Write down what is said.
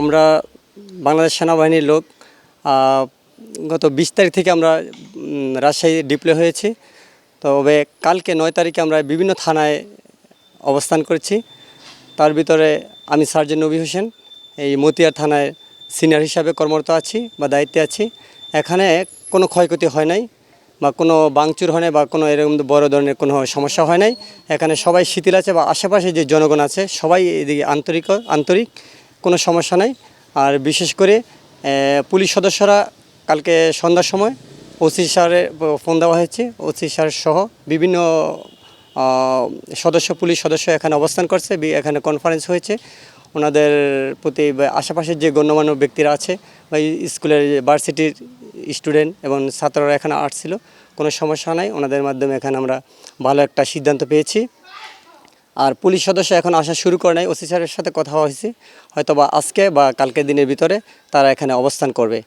আমরা বাংলাদেশ সেনাবাহিনীর লোক গত বিশ তারিখ থেকে আমরা রাজশাহী ডিপ্লয় হয়েছি। তবে কালকে নয় তারিখে আমরা বিভিন্ন থানায় অবস্থান করেছি। তার ভিতরে আমি সার্জেন নবী হোসেন, এই মতিয়ার থানায় সিনিয়র হিসাবে কর্মরত আছি বা দায়িত্বে আছি। এখানে কোনো ক্ষয়ক্ষতি হয় নাই। বা কোনো বাংচুর হয় বা কোনো এরকম বড় ধরনের কোনো সমস্যা হয় নাই। এখানে সবাই শিথিল আছে বা আশেপাশে যে জনগণ আছে, সবাই এদিকে আন্তরিক আন্তরিক, কোনো সমস্যা নাই। আর বিশেষ করে পুলিশ সদস্যরা কালকে সন্ধ্যার সময় ওসি স্যারের ফোন দেওয়া হয়েছে। ওসি স্যার সহ বিভিন্ন সদস্য, পুলিশ সদস্য এখানে অবস্থান করছে এখানে কনফারেন্স হয়েছে। ওনাদের প্রতি আশেপাশের যে গণ্যমান্য ব্যক্তিরা আছে বা স্কুলের ভার্সিটির স্টুডেন্ট এবং ছাত্ররা এখানে আসছিল কোনো সমস্যা নাই। ওনাদের মাধ্যমে এখানে আমরা ভালো একটা সিদ্ধান্ত পেয়েছি। আর পুলিশ সদস্য এখন আসা শুরু করে নাই। ওসি স্যারের সাথে কথা হয়েছে। হয়তো বা আজকে বা কালকের দিনের ভিতরে তারা এখানে অবস্থান করবে।